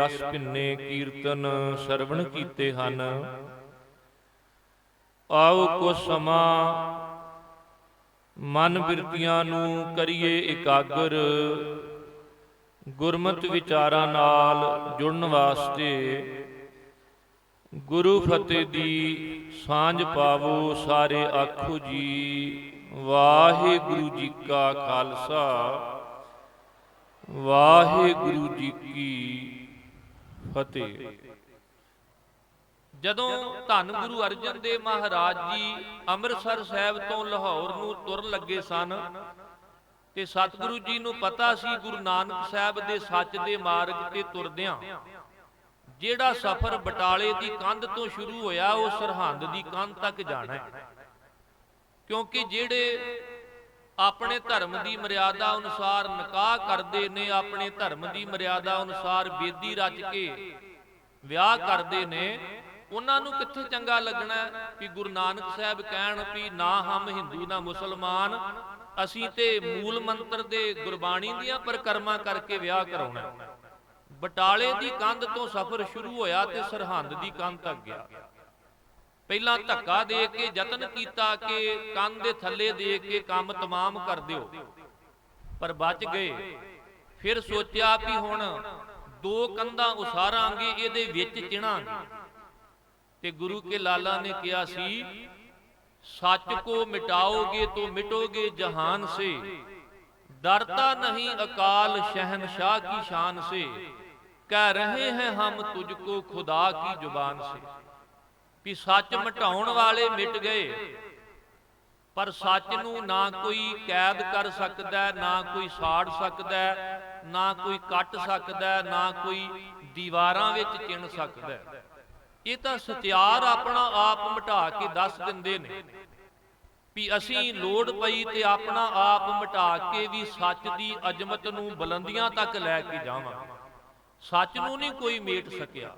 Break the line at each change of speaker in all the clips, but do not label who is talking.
ਰਸ ਭਿੰਨੇ ਕੀਰਤਨ ਸਰਵਣ ਕੀਤੇ ਹਨ। ਆਓ ਕੋ ਸਮਾਂ ਮਨ ਬਿਰਤੀਆਂ ਨੂੰ ਕਰੀਏ ਇਕਾਗਰ, ਗੁਰਮਤਿ ਵਿਚਾਰਾਂ ਨਾਲ ਜੁੜਨ ਵਾਸਤੇ। ਗੁਰੂ ਫਤਿਹ ਦੀ ਸਾਂਝ ਪਾਵੋ ਸਾਰੇ ਆਖੋ ਜੀ, ਵਾਹਿਗੁਰੂ ਜੀ ਕਾ ਖਾਲਸਾ, ਵਾਹਿਗੁਰੂ ਜੀ ਕੀ ਫਤਿਹ। ਜਦੋਂ ਧੰਨ ਗੁਰੂ ਅਰਜਨ ਦੇਵ ਮਹਾਰਾਜ ਜੀ ਅੰਮ੍ਰਿਤਸਰ ਸਾਹਿਬ ਤੋਂ ਲਾਹੌਰ ਨੂੰ ਤੁਰਨ ਲੱਗੇ ਸਨ ਤੇ ਸਤਿਗੁਰੂ ਜੀ ਨੂੰ ਪਤਾ ਸੀ ਗੁਰੂ ਨਾਨਕ ਸਾਹਿਬ ਦੇ ਸੱਚ ਦੇ ਮਾਰਗ ਤੇ ਤੁਰਦਿਆਂ ਜਿਹੜਾ ਸਫ਼ਰ ਬਟਾਲੇ ਦੀ ਕੰਧ ਤੋਂ ਸ਼ੁਰੂ ਹੋਇਆ, ਉਹ ਸਰਹੰਦ ਦੀ ਕੰਧ ਤੱਕ ਜਾਣਾ ਹੈ। ਕਿਉਂਕਿ ਜਿਹੜੇ ਆਪਣੇ ਧਰਮ ਦੀ ਮਰਿਆਦਾ ਅਨੁਸਾਰ ਨਿਕਾਹ ਕਰਦੇ ਨੇ, ਆਪਣੇ ਧਰਮ ਦੀ ਮਰਿਆਦਾ ਅਨੁਸਾਰ ਬੇਦੀ ਰਚ ਕੇ ਵਿਆਹ ਕਰਦੇ ਨੇ। ਉਹਨਾਂ ਨੂੰ ਕਿੱਥੇ ਚੰਗਾ ਲੱਗਣਾ ਹੈ ਕਿ ਗੁਰੂ ਨਾਨਕ ਸਾਹਿਬ ਕਹਿਣ ਵੀ ਨਾ ਹਮ ਹਿੰਦੂ, ਨਾ ਮੁਸਲਮਾਨ, ਅਸੀਂ ਤੇ ਮੂਲ ਮੰਤਰ ਦੇ ਗੁਰਬਾਣੀ ਦੀਆਂ ਪਰਕਰਮਾ ਕਰਕੇ ਵਿਆਹ ਕਰਾਉਣਾ। ਬਟਾਲੇ ਦੀ ਕੰਧ ਤੋਂ ਸਫ਼ਰ ਸ਼ੁਰੂ ਹੋਇਆ ਤੇ ਸਰਹੰਦ ਦੀ ਕੰਧ ਤੱਕ ਗਿਆ। ਪਹਿਲਾਂ ਧੱਕਾ ਦੇ ਕੇ ਯਤਨ ਕੀਤਾ ਕਿ ਕੰਨ ਦੇ ਥੱਲੇ ਦੇ ਕੇ ਕੰਮ ਤਮਾਮ ਕਰ ਦਿਓ। ਪਰ ਬਚ ਗਏ। ਫਿਰ ਸੋਚਿਆ ਵੀ ਹੁਣ ਦੋ ਕੰਧਾਂ ਉਸਾਰਾਂਗੇ, ਇਹਦੇ ਵਿੱਚ ਚਿਣਾਂਗੇ। ਤੇ ਗੁਰੂ ਕੇ ਲਾਲਾ ਨੇ ਕਿਹਾ ਸੀ, ਸੱਚ ਕੋ ਮਿਟਾਓਗੇ ਤੋ ਮਿਟੋਗੇ ਜਹਾਨ ਸੇ। ਡਰਤਾ ਨਹੀਂ ਅਕਾਲ ਸ਼ਹਿਨशाह ਸ਼ਾਨ ਸੇ। ਕਹਿ ਰਹੇ ਹੈ ਹਮ हम ਕੋ ਖੁਦਾ ਕੀ ਜੁਬਾਨ ਸੇ। ਵੀ ਸੱਚ ਮਟਾਉਣ ਵਾਲੇ ਮਿਟ ਗਏ। ਪਰ ਸੱਚ ਨੂੰ ਨਾ ਕੋਈ ਕੈਦ ਕਰ ਸਕਦਾ, ਨਾ ਕੋਈ ਸਾੜ ਸਕਦਾ, ਨਾ ਕੋਈ ਕੱਟ ਸਕਦਾ, ਨਾ ਕੋਈ ਦੀਵਾਰਾਂ ਵਿੱਚ ਚਿਣ ਸਕਦਾ। ਇਹ ਤਾਂ ਸਤਿਆਰ ਆਪਣਾ ਆਪ ਮਿਟਾ ਕੇ ਦੱਸ ਦਿੰਦੇ ਨੇ ਵੀ ਅਸੀਂ ਲੋੜ ਪਈ ਤੇ ਆਪਣਾ ਆਪ ਮਿਟਾ ਕੇ ਵੀ ਸੱਚ ਦੀ ਅਜ਼ਮਤ ਨੂੰ ਬੁਲੰਦੀਆਂ ਤੱਕ ਲੈ ਕੇ ਜਾਵਾਂ। ਸੱਚ ਨੂੰ ਨਹੀਂ ਕੋਈ ਮੇਟ ਸਕਿਆ।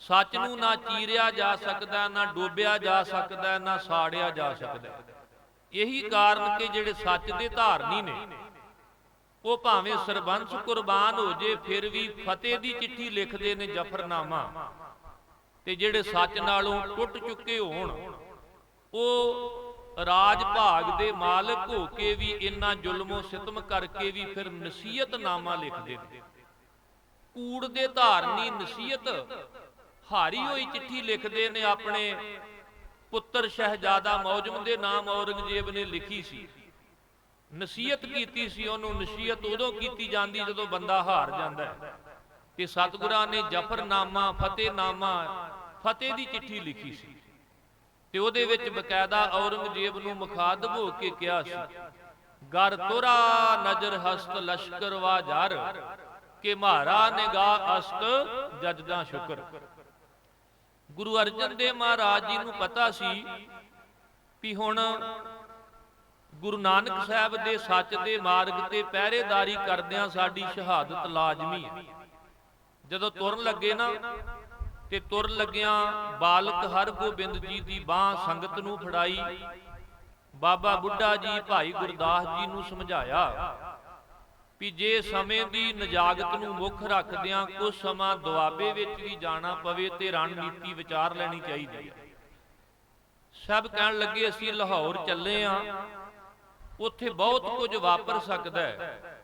ਸੱਚ ਨੂੰ ਨਾ ਚੀਰਿਆ ਜਾ ਸਕਦਾ ਨਾ ਡੋਬਿਆ ਜਾ ਸਕਦਾ ਨਾ ਸਾੜਿਆ ਜਾ ਸਕਦਾ। ਇਹੀ ਕਾਰਨ ਕਿ ਜਿਹੜੇ ਸੱਚ ਦੇ ਧਾਰਨੀ ਨੇ ਉਹ ਭਾਵੇਂ ਸਰਬੰਸ ਕੁਰਬਾਨ ਹੋ ਜੇ ਫਿਰ ਵੀ ਫਤਿਹ ਦੀ ਚਿੱਠੀ ਲਿਖਦੇ ਨੇ ਜਫਰਨਾਮਾ। ਤੇ ਜਿਹੜੇ ਸੱਚ ਨਾਲੋਂ ਟੁੱਟ ਚੁੱਕੇ ਹੋਣ ਉਹ ਰਾਜ ਭਾਗ ਦੇ ਮਾਲਕ ਹੋ ਕੇ ਵੀ ਇੰਨਾ ਜ਼ੁਲਮੋ ਸਿਤਮ ਕਰਕੇ ਵੀ ਫਿਰ ਨਸੀਹਤਨਾਮਾ ਲਿਖਦੇ ਨੇ। ਕੂੜ ਦੇ ਧਾਰਨੀ ਨਸੀਹਤ ਹਾਰੀ ਹੋਈ ਚਿੱਠੀ ਲਿਖਦੇ ਨੇ ਆਪਣੇ ਪੁੱਤਰ ਸ਼ਹਿਜ਼ਾਦਾ ਮੌਜਮ ਦੇ ਨਾਮ ਔਰੰਗਜ਼ੇਬ ਨੇ ਲਿਖੀ ਸੀ। ਨਸੀਹਤ ਕੀਤੀ ਸੀ, ਉਹਨੂੰ ਨਸੀਹਤ ਉਦੋਂ ਕੀਤੀ ਜਾਂਦੀ ਜਦੋਂ ਬੰਦਾ ਹਾਰ ਜਾਂਦਾ ਹੈ। ਤੇ ਸਤਿਗੁਰਾਂ ਨੇ ਜਫਰਨਾਮਾ, ਫਤਿਹਨਾਮਾ, ਫਤਿਹ ਦੀ ਚਿੱਠੀ ਲਿਖੀ ਸੀ। ਤੇ ਉਹਦੇ ਵਿੱਚ ਬਕਾਇਦਾ ਔਰੰਗਜ਼ੇਬ ਨੂੰ ਮੁਖਾਤਬ ਹੋ ਕੇ ਕਿਹਾ ਸੀ ਗਰ ਤੁਰਾ, ਨਜ਼ਰ ਹਸਤ, ਲਸ਼ਕਰ ਵਾ ਜਰ, ਕਿ ਮਹਾਰਾ ਨਿਗਾਹ ਅਸਤ ਜਜਦਾ ਸ਼ੁਕਰ। ਗੁਰੂ ਅਰਜਨ ਦੇਵ ਮਹਾਰਾਜ ਜੀ ਨੂੰ ਪਤਾ ਸੀ ਵੀ ਹੁਣ ਗੁਰੂ ਨਾਨਕ ਸਾਹਿਬ ਦੇ ਸੱਚ ਦੇ ਮਾਰਗ ਤੇ ਪਹਿਰੇਦਾਰੀ ਕਰਦਿਆਂ ਸਾਡੀ ਸ਼ਹਾਦਤ ਲਾਜ਼ਮੀ ਹੈ। ਜਦੋਂ ਤੁਰਨ ਲੱਗੇ ਨਾ, ਤੇ ਤੁਰ ਲੱਗਿਆਂ ਬਾਲਕ ਹਰਗੋਬਿੰਦ ਜੀ ਦੀ ਬਾਹ ਸੰਗਤ ਨੂੰ ਫੜਾਈ, ਬਾਬਾ ਬੁੱਢਾ ਜੀ ਭਾਈ ਗੁਰਦਾਸ ਜੀ ਨੂੰ ਸਮਝਾਇਆ ਵੀ ਜੇ ਸਮੇਂ ਦੀ ਨਜਾਗਤ ਨੂੰ ਮੁੱਖ ਰੱਖਦਿਆਂ ਕੁਝ ਸਮਾਂ ਦੁਆਬੇ ਵਿੱਚ ਵੀ ਜਾਣਾ ਪਵੇ ਤੇ ਰਣਨੀਤੀ ਵਿਚਾਰ ਲੈਣੀ ਚਾਹੀਦੀ ਹੈ ਸਭ ਕਹਿਣ ਲੱਗੇ, ਅਸੀਂ ਲਾਹੌਰ ਚੱਲੇ ਆ। ਉੱਥੇ ਬਹੁਤ ਕੁਝ ਵਾਪਰ ਸਕਦਾ ਹੈ।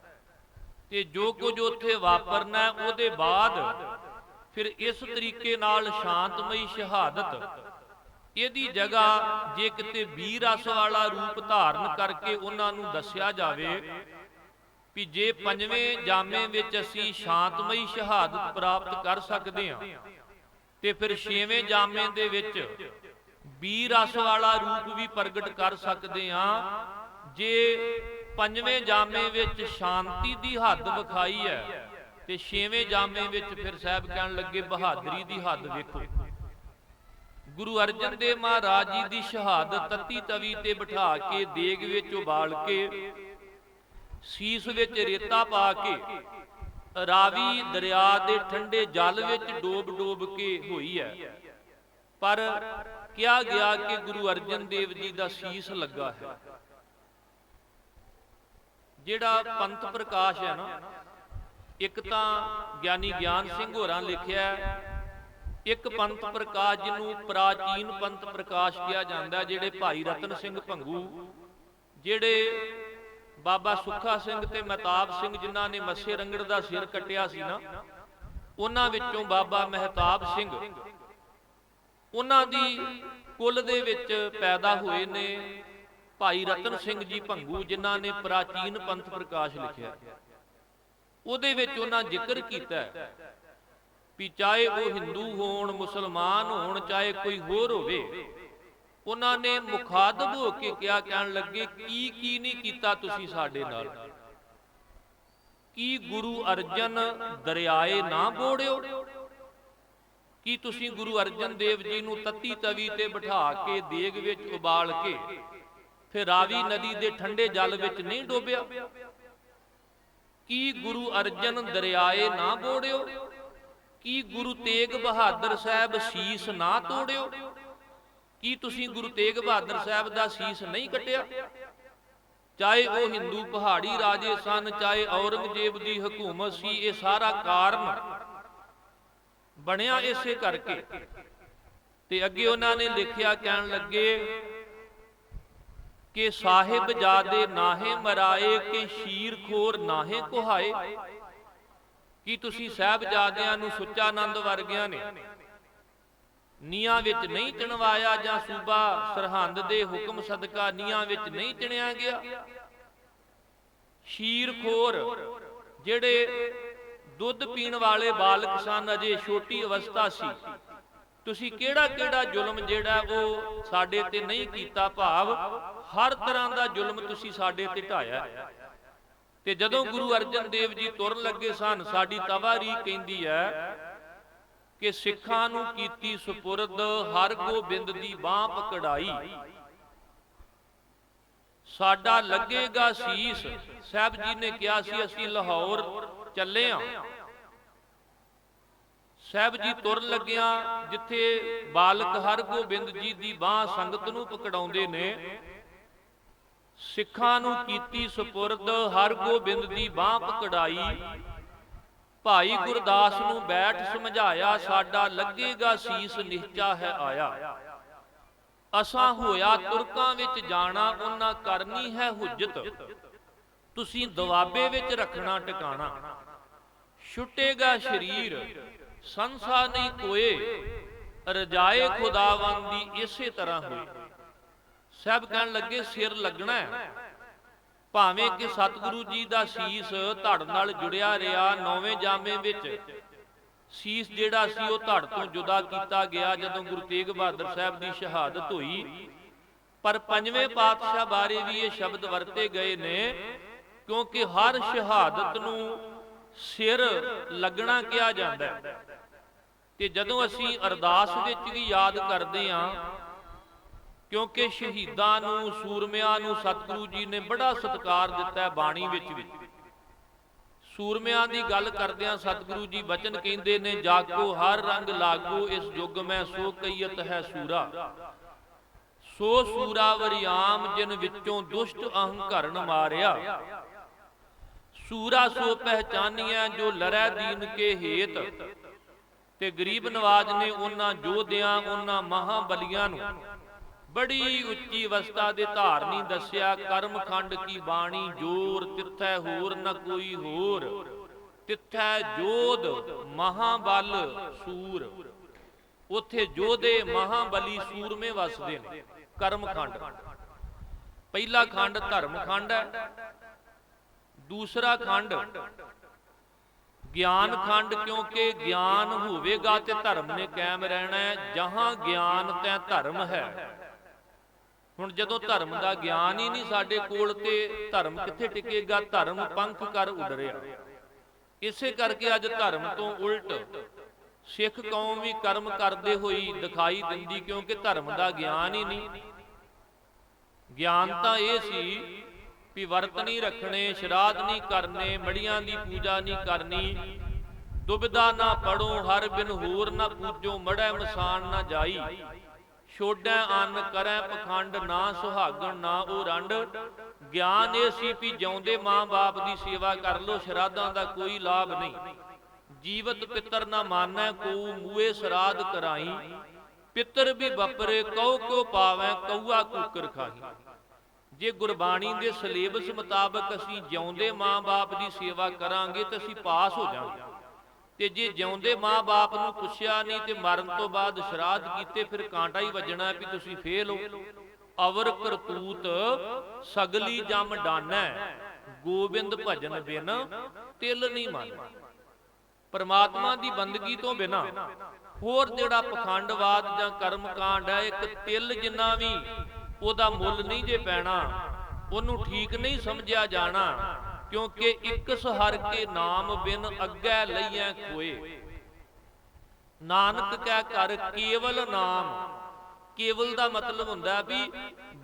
ਤੇ ਜੋ ਕੁਝ ਉੱਥੇ ਵਾਪਰਨਾ ਉਹਦੇ ਬਾਅਦ ਫਿਰ ਇਸ ਤਰੀਕੇ ਨਾਲ ਸ਼ਾਂਤਮਈ ਸ਼ਹਾਦਤ। ਇਹਦੀ ਜਗ੍ਹਾ ਜੇ ਕਿਤੇ ਵੀਰ ਰਸ ਵਾਲਾ ਰੂਪ ਧਾਰਨ ਕਰਕੇ ਉਹਨਾਂ ਨੂੰ ਦੱਸਿਆ ਜਾਵੇ ਵੀ ਜੇ ਪੰਜਵੇਂ ਜਾਮੇ ਵਿੱਚ ਅਸੀਂ ਸ਼ਾਂਤਮਈ ਸ਼ਹਾਦਤ ਪ੍ਰਾਪਤ ਕਰ ਸਕਦੇ ਹਾਂ, ਤੇ ਫਿਰ ਛੇਵੇਂ ਜਾਮੇ ਦੇ ਵਿੱਚ ਵੀਰ ਰਸ ਵਾਲਾ ਰੂਪ ਵੀ ਪ੍ਰਗਟ ਕਰ ਸਕਦੇ ਹਾਂ, ਜੇ ਪੰਜਵੇਂ ਜਾਮੇ ਵਿੱਚ ਸ਼ਾਂਤੀ ਦੀ ਹੱਦ ਵਿਖਾਈ ਹੈ, ਤੇ ਛੇਵੇਂ ਜਾਮੇ ਵਿੱਚ ਫਿਰ ਸਾਹਿਬ ਕਹਿਣ ਲੱਗੇ ਬਹਾਦਰੀ ਦੀ ਹੱਦ ਵੇਖੋ। ਗੁਰੂ ਅਰਜਨ ਦੇਵ ਮਹਾਰਾਜ ਜੀ ਦੀ ਸ਼ਹਾਦਤ ਤਤੀ ਤਵੀ ਤੇ ਬਿਠਾ ਕੇ ਦੇਗ ਵਿੱਚ ਉਬਾਲ ਕੇ ਸੀਸ ਵਿੱਚ ਰੇਤਾ ਪਾ ਕੇ, ਰਾਵੀ ਦਰਿਆ ਦੇ ਠੰਡੇ ਜਲ ਵਿੱਚ ਡੋਬ ਡੋਬ ਕੇ ਹੋਈ ਹੈ। ਪਰ ਕਿਹਾ ਗਿਆ ਕਿ ਗੁਰੂ ਅਰਜਨ ਦੇਵ ਜੀ ਦਾ ਸੀਸ ਲੱਗਾ ਹੈ। ਜਿਹੜਾ ਪੰਥ ਪ੍ਰਕਾਸ਼ ਹੈ ਨਾ, ਇੱਕ ਤਾਂ ਗਿਆਨੀ ਗਿਆਨ ਸਿੰਘ ਹੋਰਾਂ ਲਿਖਿਆ ਇੱਕ ਪੰਥ ਪ੍ਰਕਾਸ਼ ਜਿਹਨੂੰ ਪ੍ਰਾਚੀਨ ਪੰਥ ਪ੍ਰਕਾਸ਼ ਕਿਹਾ ਜਾਂਦਾ, ਜਿਹੜੇ ਭਾਈ ਰਤਨ ਸਿੰਘ ਭੰਗੂ, ਜਿਹੜੇ ਬਾਬਾ ਸੁੱਖਾ ਸਿੰਘ ਤੇ ਮਹਿਤਾਬ ਸਿੰਘ ਜਿਨ੍ਹਾਂ ਨੇ ਮੱਸੇ ਰੰਗੜ ਦਾ ਸਿਰ ਕੱਟਿਆ ਸੀ ਨਾ, ਉਹਨਾਂ ਵਿੱਚੋਂ ਬਾਬਾ ਮਹਿਤਾਬ ਸਿੰਘ। ਉਹਨਾਂ ਦੀ ਕੁੱਲ ਦੇ ਵਿੱਚ ਪੈਦਾ ਹੋਏ ਨੇ ਭਾਈ ਰਤਨ ਸਿੰਘ ਜੀ ਭੰਗੂ, ਜਿਨ੍ਹਾਂ ਨੇ ਪ੍ਰਾਚੀਨ ਪੰਥ ਪ੍ਰਕਾਸ਼ ਲਿਖਿਆ। ਉਹਦੇ ਵਿੱਚ ਉਹਨਾਂ ਜ਼ਿਕਰ ਕੀਤਾ ਵੀ ਚਾਹੇ ਉਹ ਹਿੰਦੂ ਹੋਣ, ਮੁਸਲਮਾਨ ਹੋਣ, ਚਾਹੇ ਕੋਈ ਹੋਰ ਹੋਵੇ ਉਹਨਾਂ ਨੇ ਮੁਖਾਤਬ ਹੋ ਕੇ ਕਿਹਾ, ਕਹਿਣ ਲੱਗੇ, ਕੀ ਕੀ ਨਹੀਂ ਕੀਤਾ ਤੁਸੀਂ ਸਾਡੇ ਨਾਲ? ਕੀ ਗੁਰੂ ਅਰਜਨ ਦਰਿਆਏ ਨਾ ਬੋੜਿਓ ਕੀ ਤੁਸੀਂ ਗੁਰੂ ਅਰਜਨ ਦੇਵ ਜੀ ਨੂੰ ਤੱਤੀ ਤਵੀ ਤੇ ਬਿਠਾ ਕੇ ਦੇਗ ਵਿੱਚ ਉਬਾਲ ਕੇ ਫਿਰ ਰਾਵੀ ਨਦੀ ਦੇ ਠੰਡੇ ਜਲ ਵਿੱਚ ਨਹੀਂ ਡੋਬਿਆ? ਕੀ ਗੁਰੂ ਅਰਜਨ ਦਰਿਆਏ ਨਾ ਬੋੜਿਓ ਕੀ ਗੁਰੂ ਤੇਗ ਬਹਾਦਰ ਸਾਹਿਬ ਸੀਸ ਨਾ ਤੋੜਿਓ? ਕੀ ਤੁਸੀਂ ਗੁਰੂ ਤੇਗ ਬਹਾਦਰ ਸਾਹਿਬ ਦਾ ਸੀਸ ਨਹੀਂ ਕੱਟਿਆ? ਚਾਹੇ ਉਹ ਹਿੰਦੂ ਪਹਾੜੀ ਰਾਜੇ ਸਨ ਚਾਹੇ ਔਰੰਗਜ਼ੇਬ ਦੀ ਹਕੂਮਤ ਸੀ ਇਹ ਸਾਰਾ ਕਾਰਨ ਬਣਿਆ ਇਸੇ ਕਰਕੇ। ਤੇ ਅੱਗੇ ਉਹਨਾਂ ਨੇ ਲਿਖਿਆ ਕਹਿਣ ਲੱਗੇ ਕਿ ਸਾਹਿਬ ਜਾਦੇ ਨਾਹੇ ਮਰਾਏ ਕਿ ਸ਼ੀਰ ਖੋਰ ਨਾਹੇ ਕੁਹਾਏ। ਕੀ ਤੁਸੀਂ ਸਾਹਿਬਜ਼ਾਦਿਆਂ ਨੂੰ ਸੁੱਚਾ ਆਨੰਦ ਵਰਗਿਆਂ ਨੇ? ਨੀਆਂ ਵਿੱਚ ਨਹੀਂ ਚਣਵਾਇਆ ਜਾਂ ਸੂਬਾ ਸਰਹੰਦ ਦੇ ਹੁਕਮ ਸਦਕਾ ਨੀਆਂ ਵਿੱਚ ਨਹੀਂ ਚਣਿਆ ਗਿਆ। ਸ਼ੀਰਖੋਰ, ਜਿਹੜੇ ਦੁੱਧ ਪੀਣ ਵਾਲੇ ਬਾਲਕ ਸਨ, ਅਜੇ ਛੋਟੀ ਅਵਸਥਾ ਸੀ। ਤੁਸੀਂ ਕਿਹੜਾ ਕਿਹੜਾ ਜ਼ੁਲਮ ਜਿਹੜਾ ਉਹ ਸਾਡੇ ਤੇ ਨਹੀਂ ਕੀਤਾ ਭਾਵ, ਹਰ ਤਰ੍ਹਾਂ ਦਾ ਜ਼ੁਲਮ ਤੁਸੀਂ ਸਾਡੇ ਤੇ ਢਾਇਆ। ਤੇ ਜਦੋਂ ਗੁਰੂ ਅਰਜਨ ਦੇਵ ਜੀ ਤੁਰਨ ਲੱਗੇ ਸਨ, ਸਾਡੀ ਤਵਾਰੀ ਕਹਿੰਦੀ ਹੈ ਕਿ ਸਿੱਖਾਂ ਨੂੰ ਕੀਤੀ ਸੁਪੁਰਦ ਹਰ ਗੋਬਿੰਦ ਦੀ ਬਾਹ ਪਕੜਾਈ। ਸਾਡਾ ਲੱਗੇਗਾ ਸੀਸ। ਸਾਹਿਬ ਜੀ ਨੇ ਕਿਹਾ ਸੀ, ਅਸੀਂ ਲਾਹੌਰ ਚੱਲੇ ਆ। ਸਾਹਿਬ ਜੀ ਤੁਰਨ ਲੱਗਿਆ, ਜਿੱਥੇ ਬਾਲਕ ਹਰਗੋਬਿੰਦ ਜੀ ਦੀ ਬਾਹ ਸੰਗਤ ਨੂੰ ਪਕੜਾਉਂਦੇ ਨੇ। ਸਿੱਖਾਂ ਨੂੰ ਕੀਤੀ ਸੁਪੁਰਦ ਹਰ ਗੋਬਿੰਦ ਦੀ ਬਾਹ ਪਕੜਾਈ। ਭਾਈ ਗੁਰਦਾਸ ਨੂੰ ਬੈਠ ਸਮਝਾਇਆ ਸਾਡਾ ਲੱਗੇਗਾ ਸੀਸ ਨਿਹਚਾ ਹੈ ਆਇਆ। ਅਸਾਂ ਹੋਇਆ ਤੁਰਕਾਂ ਵਿੱਚ ਜਾਣਾ ਉਹਨਾਂ ਕਰਨੀ ਹੈ ਹੁਜਤ। ਤੁਸੀਂ ਦਵਾਬੇ ਵਿੱਚ ਰੱਖਣਾ ਟਿਕਾਣਾ। ਛੁੱਟੇਗਾ ਸਰੀਰ। ਸੰਸਾ ਨਹੀਂ ਕੋਏ। ਰਜਾਏ ਖੁਦਾਵੰਦ ਦੀ ਇਸੇ ਤਰ੍ਹਾਂ ਹੋਈ ਸਭ ਕਹਿਣ ਲੱਗੇ ਸਿਰ ਲੱਗਣਾ ਹੈ। ਭਾਵੇਂ ਕਿ ਸਤਿਗੁਰੂ ਜੀ ਦਾ ਸੀਸ ਧੜ ਨਾਲ ਜੁੜਿਆ ਰਿਹਾ ਨੌਵੇਂ ਜਾਮੇ ਵਿੱਚ, ਸੀਸ ਜਿਹੜਾ ਸੀ ਉਹ ਧੜ ਤੋਂ ਜੁਦਾ ਕੀਤਾ ਗਿਆ ਜਦੋਂ ਗੁਰੂ ਤੇਗ ਬਹਾਦਰ ਸਾਹਿਬ ਦੀ ਸ਼ਹਾਦਤ ਹੋਈ। ਪਰ ਪੰਜਵੇਂ ਪਾਤਸ਼ਾਹ ਬਾਰੇ ਵੀ ਇਹ ਸ਼ਬਦ ਵਰਤੇ ਗਏ ਨੇ, ਕਿਉਂਕਿ ਹਰ ਸ਼ਹਾਦਤ ਨੂੰ ਸਿਰ ਲੱਗਣਾ ਕਿਹਾ ਜਾਂਦਾ ਹੈ। ਤੇ ਜਦੋਂ ਅਸੀਂ ਅਰਦਾਸ ਵਿੱਚ ਵੀ ਯਾਦ ਕਰਦੇ ਹਾਂ ਕਿਉਂਕਿ ਸ਼ਹੀਦਾਂ ਨੂੰ, ਸੂਰਮਿਆਂ ਨੂੰ ਸਤਿਗੁਰੂ ਜੀ ਨੇ ਬੜਾ ਸਤਿਕਾਰ ਦਿੱਤਾ ਹੈ ਬਾਣੀ ਵਿੱਚ ਵੀ। ਸੂਰਮਿਆਂ ਦੀ ਗੱਲ ਕਰਦਿਆਂ ਸਤਿਗੁਰੂ ਜੀ ਬਚਨ ਕਹਿੰਦੇ ਨੇ, ਜਾਗੋ, ਹਰ ਰੰਗ ਲਾਗੋ, ਇਸ ਯੁੱਗ ਮੈਂ ਸੋ ਕਈਤ ਹੈ ਸੂਰਾ। ਸੋ ਸੂਰਾ ਵਰਿਆਮ, ਜਿਨ ਵਿੱਚੋਂ ਦੁਸ਼ਟ ਅਹੰਕਰਨ ਮਾਰਿਆ। ਸੂਰਾ ਸੋ ਪਹਿਚਾਨੀਆਂ ਜੋ ਲੜੈ ਦੀਨ ਕੇ ਹੇਤ। ਤੇ ਗਰੀਬ ਨਵਾਜ ਨੇ ਉਹਨਾਂ ਜੋਧਿਆਂ, ਉਹਨਾਂ ਮਹਾਬਲੀਆਂ ਨੂੰ ਬੜੀ ਉੱਚੀ ਅਵਸਥਾ ਦੇ ਧਾਰਨੀ ਦੱਸਿਆ, ਕਰਮਖੰਡ ਕੀ ਬਾਣੀ, ਜੋਰ ਤਿੱਥੈ ਹੋਰ ਨ ਕੋਈ ਹੋਰ। ਤਿੱਥੈ ਜੋਧ ਮਹਾਬਲ ਸੂਰ। ਉਥੇ ਜੋਧੇ ਮਹਾਬਲੀ ਸੂਰਮੇ ਵਸਦੇ ਨੇ, ਕਰਮਖੰਡ। ਪਹਿਲਾ ਖੰਡ ਧਰਮਖੰਡ ਹੈ, ਦੂਸਰਾ ਖੰਡ ਗਿਆਨ ਖੰਡ, ਕਿਉਂਕਿ ਗਿਆਨ ਹੋਵੇਗਾ ਤੇ ਧਰਮ ਨੇ ਕਾਇਮ ਰਹਿਣਾ ਹੈ, ਜਹਾਂ ਗਿਆਨ ਤੈ ਧਰਮ ਹੈ। ਹੁਣ ਜਦੋਂ ਧਰਮ ਦਾ ਗਿਆਨ ਹੀ ਨਹੀਂ ਸਾਡੇ ਕੋਲ ਤੇ ਧਰਮ ਕਿੱਥੇ ਟਿਕੇਗਾ? ਧਰਮ ਪੰਖ ਕਰ ਉੱਡ ਇਸੇ ਕਰਕੇ ਅੱਜ ਧਰਮ ਤੋਂ ਉਲਟ ਸਿੱਖ ਕੌਮ ਵੀ ਕਰਮ ਕਰਦੇ ਹੋਈ ਦਿਖਾਈ ਦਿੰਦੀ ਕਿਉਂਕਿ ਧਰਮ ਦਾ ਗਿਆਨ ਹੀ ਨਹੀਂ। ਗਿਆਨ ਤਾਂ ਇਹ ਸੀ ਵੀ ਵਰਤ ਨਹੀਂ ਰੱਖਣੇ, ਸ਼ਰਾਧ ਨਹੀਂ ਕਰਨੇ, ਮੜੀਆਂ ਦੀ ਪੂਜਾ ਨਹੀਂ ਕਰਨੀ। ਦੁਬਿਧਾ ਨਾ ਪੜੋ, ਹਰ ਬਿਨ ਹੋਰ ਨਾ ਪੂਜੋ, ਮੜੈ ਮਸਾਨ ਨਾ ਜਾਈ। ਛੋਡੈ ਅੰਨ ਕਰੈ ਪਖੰਡ, ਨਾ ਸੁਹਾਗਣ, ਨਾ ਉਹ ਰੰਡ। ਗਿਆਨ ਇਹ ਸੀ ਵੀ ਜਿਉਂਦੇ ਮਾਂ-ਬਾਪ ਦੀ ਸੇਵਾ ਕਰ ਲੋ ਸ਼ਰਾਧਾਂ ਦਾ ਕੋਈ ਲਾਭ ਨਹੀਂ। ਜੀਵਤ ਪਿੱਤਰ ਨਾ ਮਾਨੈ ਕੋ ਮੂਏ ਸਰਾਧ ਕਰਾਈ। ਪਿੱਤਰ ਵੀ ਬਪਰੇ ਕਉ ਕਿਉ ਪਾਵੈ ਕਊਆ ਕੁਕਰ ਖਾਹੀ ਜੇ ਗੁਰਬਾਣੀ ਦੇ ਸਿਲੇਬਸ ਮੁਤਾਬਕ ਅਸੀਂ ਜਿਉਂਦੇ ਮਾਂ-ਬਾਪ ਦੀ ਸੇਵਾ ਕਰਾਂਗੇ, ਤਾਂ ਅਸੀਂ ਪਾਸ ਹੋ ਜਾਵਾਂਗੇ। ਤੇ ਜੇ ਜਿਉਂਦੇ ਮਾਂ-ਬਾਪ ਨੂੰ ਪੁੱਛਿਆ ਨਹੀਂ ਤੇ ਮਰਨ ਤੋਂ ਬਾਅਦ ਸ਼ਰਾਧ ਕੀਤੇ, ਫਿਰ ਕਾਂਟਾ ਹੀ ਵੱਜਣਾ ਵੀ ਤੁਸੀਂ ਫੇਲ ਹੋ। ਅਵਰ ਕਰਤੂਤ ਸਗਲੀ ਜਮ ਡਾਨੈ, ਗੋਬਿੰਦ ਭਜਨ ਬਿਨ ਤਿਲ ਨਹੀਂ ਮੰਨ। ਪਰਮਾਤਮਾ ਦੀ ਬੰਦਗੀ ਤੋਂ ਬਿਨਾ ਹੋਰ ਜਿਹੜਾ ਪਖੰਡਵਾਦ ਜਾਂ ਕਰਮਕਾਂਡ ਹੈ, ਇੱਕ ਤਿਲ ਜਿੰਨਾ ਵੀ, ਉਹਦਾ ਮੁੱਲ ਨਹੀਂ ਜੇ ਪੈਣਾ, ਉਹਨੂੰ ਠੀਕ ਨਹੀਂ ਸਮਝਿਆ ਜਾਣਾ। ਕਿਉਂਕਿ ਇੱਕ ਸਹਰ ਕੇ ਨਾਮ ਬਿਨ ਅੱਗੇ ਲਈਐ ਕੋਏ ਨਾਨਕ ਕਹਿ ਕਰ ਕੇਵਲ ਨਾਮ। ਕੇਵਲ ਦਾ ਮਤਲਬ ਹੁੰਦਾ ਵੀ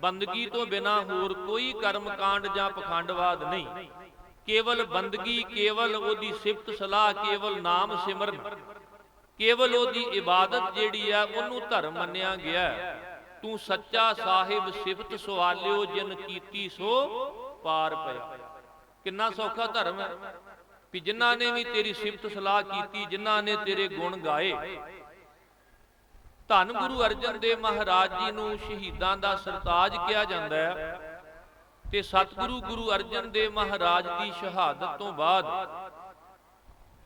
ਬੰਦਗੀ ਤੋਂ ਬਿਨਾ ਹੋਰ ਕੋਈ ਕਰਮਕਾਂਡ ਜਾਂ ਪਖੰਡਵਾਦ ਨਹੀਂ। ਕੇਵਲ ਬੰਦਗੀ, ਕੇਵਲ ਉਹਦੀ ਸਿਫਤ ਸਲਾਹ, ਕੇਵਲ ਨਾਮ ਸਿਮਰਨ। ਕੇਵਲ ਉਹਦੀ ਇਬਾਦਤ ਜਿਹੜੀ ਹੈ, ਉਹਨੂੰ ਧਰਮ ਮੰਨਿਆ ਗਿਆ ਤੂੰ ਸੱਚਾ ਸਾਹਿਬ ਸਿਫਤ ਸਵਾਲਿਓ, ਜਿਨ ਕੀਤੀ ਸੋ ਪਾਰ ਪਿਆ। ਕਿੰਨਾ ਸੌਖਾ ਧਰਮ ਹੈ ਵੀ ਜਿਨ੍ਹਾਂ ਨੇ ਵੀ ਤੇਰੀ ਸਿਫਤ ਸਲਾਹ ਕੀਤੀ ਜਿਨ੍ਹਾਂ ਨੇ ਤੇਰੇ ਗੁਣ ਗਾਏ। ਧੰਨ ਗੁਰੂ ਅਰਜਨ ਦੇਵ ਮਹਾਰਾਜ ਜੀ ਨੂੰ ਸ਼ਹੀਦਾਂ ਦਾ ਸਰਤਾਜ ਕਿਹਾ ਜਾਂਦਾ ਹੈ। ਤੇ ਸਤਿਗੁਰੂ ਗੁਰੂ ਅਰਜਨ ਦੇਵ ਮਹਾਰਾਜ ਦੀ ਸ਼ਹਾਦਤ ਤੋਂ ਬਾਅਦ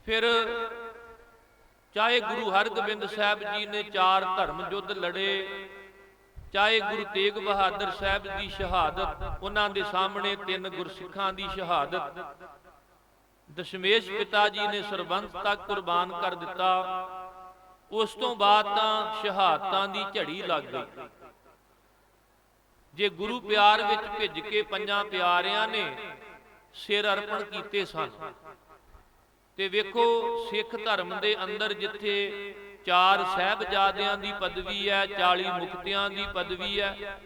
ਫਿਰ ਚਾਹੇ ਗੁਰੂ ਹਰਗੋਬਿੰਦ ਸਾਹਿਬ ਜੀ ਨੇ ਚਾਰ ਧਰਮ ਯੁੱਧ ਲੜੇ ਚਾਹੇ ਗੁਰੂ ਤੇਗ ਬਹਾਦਰ ਸਾਹਿਬ ਦੀ ਸ਼ਹਾਦਤ, ਉਹਨਾਂ ਦੇ ਸਾਹਮਣੇ ਤਿੰਨ ਗੁਰਸਿੱਖਾਂ ਦੀ ਸ਼ਹਾਦਤ। ਦਸ਼ਮੇਸ਼ ਪਿਤਾ ਜੀ ਨੇ ਸਰਬੰਸ ਤੱਕ ਕੁਰਬਾਨ ਕਰ ਦਿੱਤਾ। ਉਸ ਤੋਂ ਬਾਅਦ ਤਾਂ ਸ਼ਹਾਦਤਾਂ ਦੀ ਝੜੀ ਲੱਗ ਗਈ। ਜੇ ਗੁਰੂ ਪਿਆਰ ਵਿੱਚ ਭਿੱਜ ਕੇ ਪੰਜਾਂ ਪਿਆਰਿਆਂ ਨੇ ਸਿਰ ਅਰਪਣ ਕੀਤੇ ਸਨ, ਤੇ ਵੇਖੋ ਸਿੱਖ ਧਰਮ ਦੇ ਅੰਦਰ ਜਿੱਥੇ ਚਾਰ ਸਹਿਬਜ਼ਾਦਿਆਂ ਦੀ ਪਦਵੀ ਹੈ 40 ਮੁਕਤਿਆਂ ਦੀ ਪਦਵੀ ਹੈ,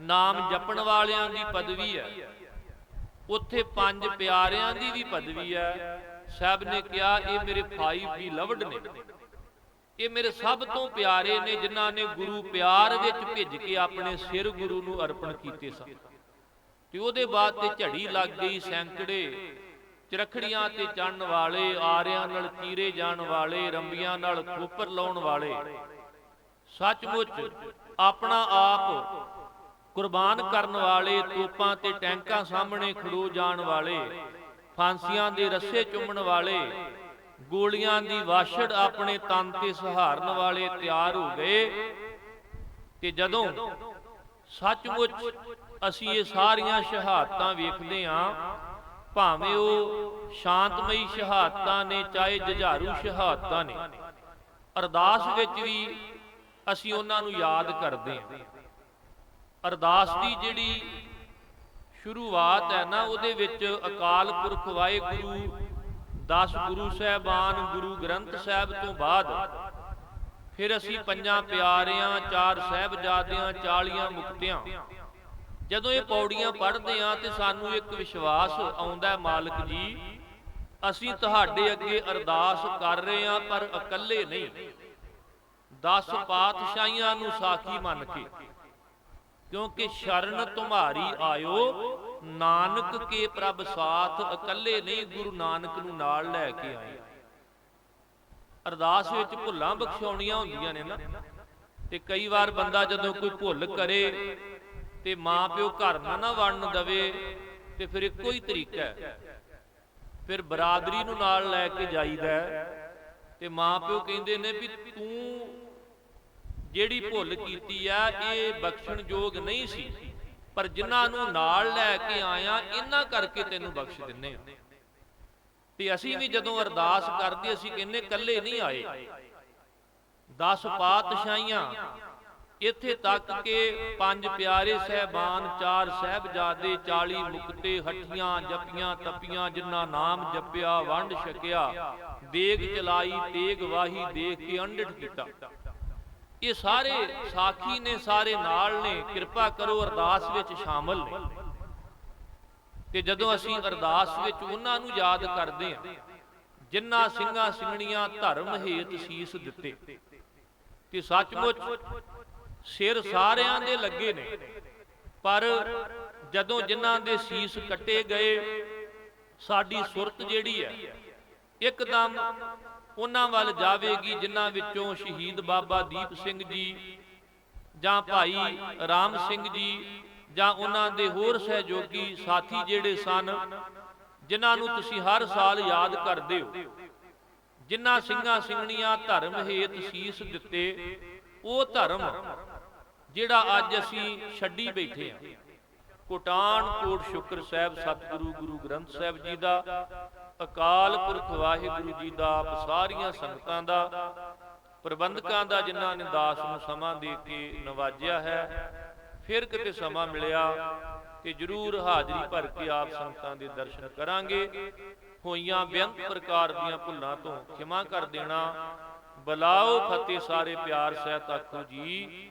ਨਾਮ ਜਪਣ ਵਾਲਿਆਂ ਦੀ ਪਦਵੀ ਹੈ। ਉੱਥੇ ਪੰਜ ਪਿਆਰਿਆਂ ਦੀ ਵੀ ਪਦਵੀ ਹੈ। ਸਾਹਿਬ ਨੇ ਕਿਹਾ, ਇਹ ਮੇਰੇ ਫਾਈਵ ਵੀ ਲਵਡ ਨੇ। ਇਹ ਮੇਰੇ ਸਭ ਤੋਂ ਪਿਆਰੇ ਨੇ, ਜਿਨ੍ਹਾਂ ਨੇ ਗੁਰੂ ਪਿਆਰ ਵਿੱਚ ਭਿੱਜ ਕੇ ਆਪਣੇ ਸਿਰ ਗੁਰੂ ਨੂੰ ਅਰਪਣ ਕੀਤੇ ਸਨ। ਤੇ ਉਹਦੇ ਬਾਅਦ ਤੇ ਝੜੀ ਲੱਗ ਗਈ ਸੈਂਕੜੇ। ਚਰਖੜੀਆਂ ਤੇ ਚੜਨ ਵਾਲੇ, ਆਰਿਆਂ ਨਾਲ ਚੀਰੇ ਜਾਣ ਵਾਲੇ, ਰੰਬੀਆਂ ਨਾਲ ਖੋਪਰ ਲਾਉਣ ਵਾਲੇ। ਸੱਚਮੁੱਚ ਆਪਣਾ ਆਪ ਕੁਰਬਾਨ ਕਰਨ ਵਾਲੇ, ਤੋਪਾਂ ਤੇ ਟੈਂਕਾਂ ਸਾਹਮਣੇ ਖੜੋ ਜਾਣ ਵਾਲੇ, ਫਾਂਸੀਆਂ ਦੇ ਰੱਸੇ ਚੁੰਮਣ ਵਾਲੇ, ਗੋਲੀਆਂ ਦੀ ਵਾਸ਼ੜ ਆਪਣੇ ਤਨ ਤੇ ਸਹਾਰਨ ਵਾਲੇ ਤਿਆਰ ਹੋ ਗਏ। ਤੇ ਜਦੋਂ ਸੱਚਮੁੱਚ ਅਸੀਂ ਇਹ ਸਾਰੀਆਂ ਸ਼ਹਾਦਤਾਂ ਵੇਖਦੇ ਹਾਂ ਭਾਵੇਂ ਉਹ ਸ਼ਾਂਤਮਈ ਸ਼ਹਾਦਤਾਂ ਨੇ ਚਾਹੇ ਜੁਝਾਰੂ ਸ਼ਹਾਦਤਾਂ ਨੇ। ਅਰਦਾਸ ਵਿੱਚ ਵੀ ਅਸੀਂ ਉਹਨਾਂ ਨੂੰ ਯਾਦ ਕਰਦੇ ਹਾਂ। ਅਰਦਾਸ ਦੀ ਜਿਹੜੀ ਸ਼ੁਰੂਆਤ ਹੈ ਨਾ ਉਹਦੇ ਵਿੱਚ ਅਕਾਲ ਪੁਰਖ ਵਾਹਿਗੁਰੂ 10 ਗੁਰੂ ਸਾਹਿਬਾਨ ਗੁਰੂ ਗ੍ਰੰਥ ਸਾਹਿਬ ਤੋਂ ਬਾਅਦ ਫਿਰ ਅਸੀਂ ਪੰਜਾਂ ਪਿਆਰਿਆਂ ਚਾਰ ਸਹਿਬਜ਼ਾਦਿਆਂ 40 ਮੁਕਤਿਆਂ। ਜਦੋਂ ਇਹ ਪੌੜੀਆਂ ਪੜ੍ਹਦੇ ਆ ਤੇ ਸਾਨੂੰ ਇੱਕ ਵਿਸ਼ਵਾਸ ਆਉਂਦਾ ਮਾਲਕ ਜੀ, ਅਸੀਂ ਤੁਹਾਡੇ ਅੱਗੇ ਅਰਦਾਸ ਕਰ ਰਹੇ ਆ ਪਰ ਇਕੱਲੇ ਨਹੀਂ। 10 ਪਾਤਸ਼ਾਹੀਆਂ ਨੂੰ ਸਾਖੀ ਮੰਨ ਕੇ। ਕਿਉਂਕਿ ਸ਼ਰਨ ਤੁਮਾਰੀ ਆਇਓ, ਨਾਨਕ ਕੇ ਪ੍ਰਭ ਸਾਥ, ਇਕੱਲੇ ਨਹੀਂ, ਗੁਰੂ ਨਾਨਕ ਨੂੰ ਨਾਲ ਲੈ ਕੇ ਆਏ। ਅਰਦਾਸ ਵਿੱਚ ਭੁੱਲਾਂ ਬਖਸ਼ਾਉਣੀਆਂ ਹੁੰਦੀਆਂ ਨੇ ਨਾ। ਤੇ ਕਈ ਵਾਰ ਬੰਦਾ ਜਦੋਂ ਕੋਈ ਭੁੱਲ ਕਰੇ ਤੇ ਮਾਂ ਪਿਓ ਘਰ ਨਾ ਨਾ ਵੜਨ ਦਵੇ ਤੇ ਫਿਰ ਇੱਕੋ ਹੀ ਤਰੀਕਾ ਹੈ। ਫਿਰ ਬਰਾਦਰੀ ਨੂੰ ਨਾਲ ਲੈ ਕੇ ਜਾਈਦਾ ਤੇ ਮਾਂ ਪਿਓ ਕਹਿੰਦੇ ਨੇ ਵੀ ਤੂੰ ਜਿਹੜੀ ਭੁੱਲ ਕੀਤੀ ਆ, ਇਹ ਬਖਸ਼ਣਯੋਗ ਨਹੀਂ ਸੀ। ਪਰ ਜਿਨ੍ਹਾਂ ਨੂੰ ਨਾਲ ਲੈ ਕੇ ਆਇਆ, ਇਹਨਾਂ ਕਰਕੇ ਤੈਨੂੰ ਬਖਸ਼ ਦਿੰਨੇ ਆ। ਤੇ ਅਸੀਂ ਵੀ ਜਦੋਂ ਅਰਦਾਸ ਕਰਦੇ, ਅਸੀਂ ਕਹਿੰਨੇ ਇਕੱਲੇ ਨਹੀਂ ਆਏ। 10 ਪਾਤਸ਼ਾਹੀਆਂ ਇੱਥੇ ਤੱਕ ਕਿ ਪੰਜ ਪਿਆਰੇ ਸਹਿਬਾਨ, ਚਾਰ ਸਹਿਬਜ਼ਾਦੇ 40 ਮੁਕਤੇ, ਹੱਠੀਆਂ ਜਪੀਆਂ ਤਪੀਆਂ, ਜਿਨ੍ਹਾਂ ਨਾਮ ਜਪਿਆ, ਵੰਡ ਛਕਿਆ ਦੇਗ ਚਲਾਈ, ਤੇਗ ਵਾਹੀ ਦੇਖ ਕੇ ਅੰਡਿਠ ਕੀਤਾ ਇਹ ਸਾਰੇ ਸਾਖੀ ਨੇ, ਸਾਰੇ ਨਾਲ ਨੇ, ਕਿਰਪਾ ਕਰੋ ਅਰਦਾਸ ਵਿੱਚ ਸ਼ਾਮਲ ਨੇ। ਤੇ ਜਦੋਂ ਅਸੀਂ ਅਰਦਾਸ ਵਿੱਚ ਉਹਨਾਂ ਨੂੰ ਯਾਦ ਕਰਦੇ ਹਾਂ, ਜਿਨ੍ਹਾਂ ਸਿੰਘਾਂ ਸਿੰਘਣੀਆਂ ਧਰਮ ਹੇਤ ਸੀਸ ਦਿੱਤੇ, ਤੇ ਸੱਚਮੁੱਚ ਸਿਰ ਸਾਰਿਆਂ ਦੇ ਲੱਗੇ ਨੇ। ਪਰ ਜਦੋਂ ਜਿਨ੍ਹਾਂ ਦੇ ਸੀਸ ਕੱਟੇ ਗਏ, ਸਾਡੀ ਸੁਰਤ ਜਿਹੜੀ ਹੈ, ਇੱਕਦਮ ਉਹਨਾਂ ਵੱਲ ਜਾਵੇਗੀ ਜਿਨ੍ਹਾਂ ਵਿੱਚੋਂ ਸ਼ਹੀਦ ਬਾਬਾ ਦੀਪ ਸਿੰਘ ਜੀ ਜਾਂ ਭਾਈ ਰਾਮ ਸਿੰਘ ਜੀ ਜਾਂ ਉਹਨਾਂ ਦੇ ਹੋਰ ਸਹਿਯੋਗੀ ਸਾਥੀ ਜਿਹੜੇ ਸਨ, ਜਿਨ੍ਹਾਂ ਨੂੰ ਤੁਸੀਂ ਹਰ ਸਾਲ ਯਾਦ ਕਰਦੇ ਹੋ। ਜਿਨ੍ਹਾਂ ਸਿੰਘਾਂ ਸਿੰਘਣੀਆਂ ਧਰਮ ਹੇਤ ਸੀਸ ਦਿੱਤੇ, ਉਹ ਧਰਮ ਜਿਹੜਾ ਅੱਜ ਅਸੀਂ ਛੱਡੀ ਬੈਠੇ ਹਾਂ। ਕੋਟਾਨ ਕੋਟ ਸ਼ੁਕਰ ਸਾਹਿਬ ਸਤਿਗੁਰੂ ਗੁਰੂ ਗ੍ਰੰਥ ਸਾਹਿਬ ਜੀ ਦਾ, ਅਕਾਲ ਪੁਰਖ ਵਾਹਿਗੁਰੂ ਜੀ ਦਾ, ਆਪ ਸਾਰੀਆਂ ਸੰਗਤਾਂ ਦਾ, ਪ੍ਰਬੰਧਕਾਂ ਦਾ ਜਿਨ੍ਹਾਂ ਨੇ ਦਾਸ ਨੂੰ ਸਮਾਂ ਦੇ ਕੇ ਨਵਾਜਿਆ ਹੈ, ਫਿਰ ਕਿਤੇ ਸਮਾਂ ਮਿਲਿਆ ਕਿ ਜਰੂਰ ਹਾਜ਼ਰੀ ਭਰ ਕੇ ਆਪ ਸੰਗਤਾਂ ਦੇ ਦਰਸ਼ਨ ਕਰਾਂਗੇ। ਹੋਈਆਂ ਬੇਅੰਤ ਪ੍ਰਕਾਰ ਦੀਆਂ ਭੁੱਲਾਂ ਤੋਂ ਖਿਮਾ ਕਰ ਦੇਣਾ। ਬਲਾਓ ਫਤਿਹ ਸਾਰੇ ਪਿਆਰ ਸਹਿਤ ਆਖੋ ਜੀ।